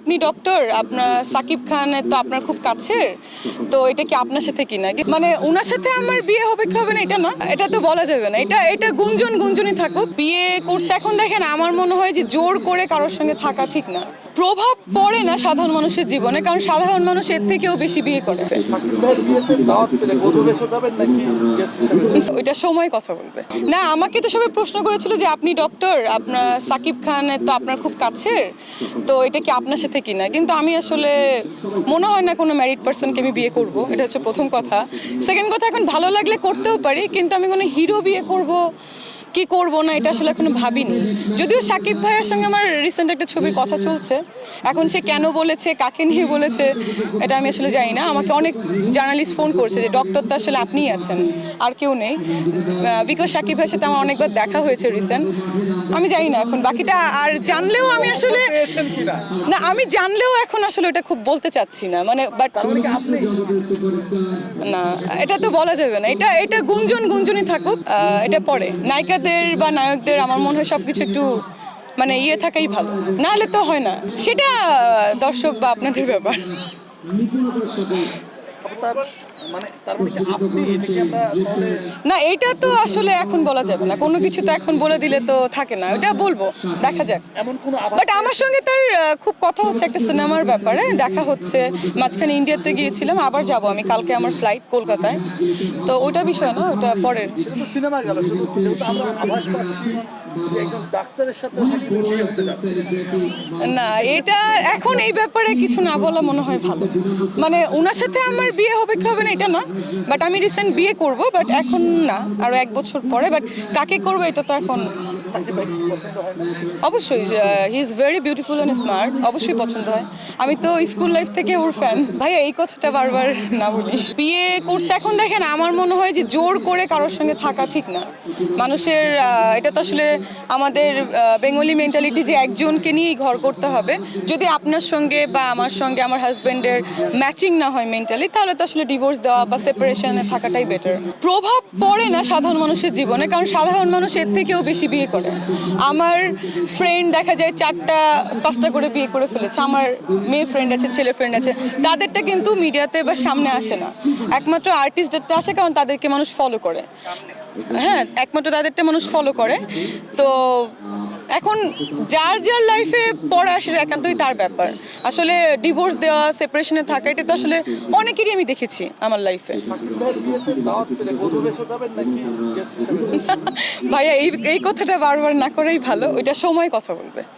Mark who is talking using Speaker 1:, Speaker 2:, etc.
Speaker 1: আপনি ডক্টর আপনার সাকিব খান তো আপনার খুব কাছের। তো এটা কি আপনার সাথে কি না মানে ওনার সাথে আমার বিয়ে হবে কি হবে না, এটা না। এটা তো বলা যাবে না। এটা এটা গুঞ্জন গুঞ্জনই থাকুক। বিয়ে করছে, এখন দেখেন আমার মনে হয় যে জোর করে কারোর সঙ্গে থাকা ঠিক না। প্রভাব পড়ে না সাধারণ মানুষের জীবনে, কারণ সাধারণ মানুষ এর থেকেও বেশি বিয়ে করে। ওইটা সময় কথা বলবে। না, আমাকে তো সবাই প্রশ্ন করেছিল যে আপনি ডক্টর আপনার সাকিব খান তো আপনার খুব কাছের, তো এটা কি আপনার সাথে কি না কিন্তু আমি আসলে, মনে হয় না কোনো ম্যারিড পার্সনকে আমি বিয়ে করব, এটা হচ্ছে প্রথম কথা। সেকেন্ড কথা, এখন ভালো লাগলে করতেও পারি, কিন্তু আমি কোনো হিরো বিয়ে করব, কি করব না, এটা আসলে এখনও ভাবিনি। যদিও সাকিব ভাইয়ের সঙ্গে আমার রিসেন্ট একটা ছবির কথা চলছে এখন সে কেন বলেছে কাকে নিয়ে বলেছে এটা আমি আসলে জানি না। আমাকে অনেক জার্নালিস্ট ফোন করছে যে ডক্টর তো আসলে আপনিই আছেন আর কেউ নেই। বিকজ সাকিব ভাইয়ের সাথে আমার অনেকবার দেখা হয়েছে রিসেন্ট আমি জানি না এখন বাকিটা আর জানলেও আমি আসলে না আমি জানলেও এখন আসলে এটা খুব বলতে চাচ্ছি না মানে বাট
Speaker 2: মানে
Speaker 1: না এটা তো বলা যাবে না। এটা এটা গুঞ্জন গুঞ্জনই থাকুক এটা পরে। নায়িকাদের বা নায়কদের আমার মনে হয় সবকিছু একটু মানে ইয়ে থাকাই ভালো। না হলে তো হয় না। সেটা দর্শক বা আপনাদের ব্যাপার।
Speaker 2: তার মানে মানে
Speaker 1: না এটা তো আসলে এখন বলা যাবে না। কোনো কিছু তো এখন বলে দিলে তো থাকে না। ওটা বলব দেখা যাক। বাট আমার সঙ্গে তার খুব কথা হচ্ছে একটা সিনেমার ব্যাপারে। দেখা হচ্ছে মাঝখানে ইন্ডিয়াতে গিয়েছিলাম আবার যাব আমি। কালকে আমার ফ্লাইট কলকাতায়। তো ওটা বিষয় না ওটা পরের।
Speaker 2: সিনেমা গেল। আমরা আভাস পাচ্ছি। যে একজন ডাক্তারের সাথে বিয়ে হতে যাচ্ছে।
Speaker 1: না এটা এখন এই ব্যাপারে কিছু না বলা মনে হয় ভালো। মানে ওনার সাথে আমার বিয়ে হবে কি হবে না এটা না বাট আমি রিসেন্ট বিয়ে করব বাট এখন না আরও এক বছর পরে বাট কাকে করব এটা তো এখন অবশ্যই he is very beautiful and smart অবশ্যই পছন্দ হয়। আমি তো স্কুল লাইফ থেকে ওর ফ্যান ভাইয়া, এই কথাটা বারবার না বলি। বিয়ে করছে এখন দেখেন, আমার মনে হয় যে জোর করে কারোর সঙ্গে থাকা ঠিক না। মানুষের এটা তো আসলে আমাদের বেঙ্গলি মেন্টালিটি যে একজনকে নিয়েই ঘর করতে হবে। যদি আপনার সঙ্গে বা আমার সঙ্গে আমার হাজব্যান্ডের ম্যাচিং না হয় মেন্টালি তাহলে তো আসলে ডিভোর্স দেওয়া বা সেপারেশনে থাকাটাই বেটার প্রভাব পড়ে না সাধারণ মানুষের জীবনে, কারণ সাধারণ মানুষ এর থেকেও বেশি বিয়ে করে। আমার ফ্রেন্ড দেখা যায় চারটা, পাঁচটা করে বিয়ে করে ফেলেছে। আমার মেয়ে ফ্রেন্ড আছে, ছেলে ফ্রেন্ড আছে। তাদেরটা কিন্তু মিডিয়াতে বা সামনে আসে না। একমাত্র আর্টিস্টদেরটা আসে কারণ তাদেরকে মানুষ ফলো করে। হ্যাঁ একমাত্র তাদেরটা মানুষ ফলো করে। তো এখন যার যার লাইফে পড়া সেটা একান্তই তার ব্যাপার। আসলে ডিভোর্স দেওয়া সেপারেশনে থাকা এটা তো আসলে অনেকেরই আমি দেখেছি আমার লাইফে ভাইয়া এই এই কথাটা বারবার না করেই ভালো ওইটা সময় কথা বলবে।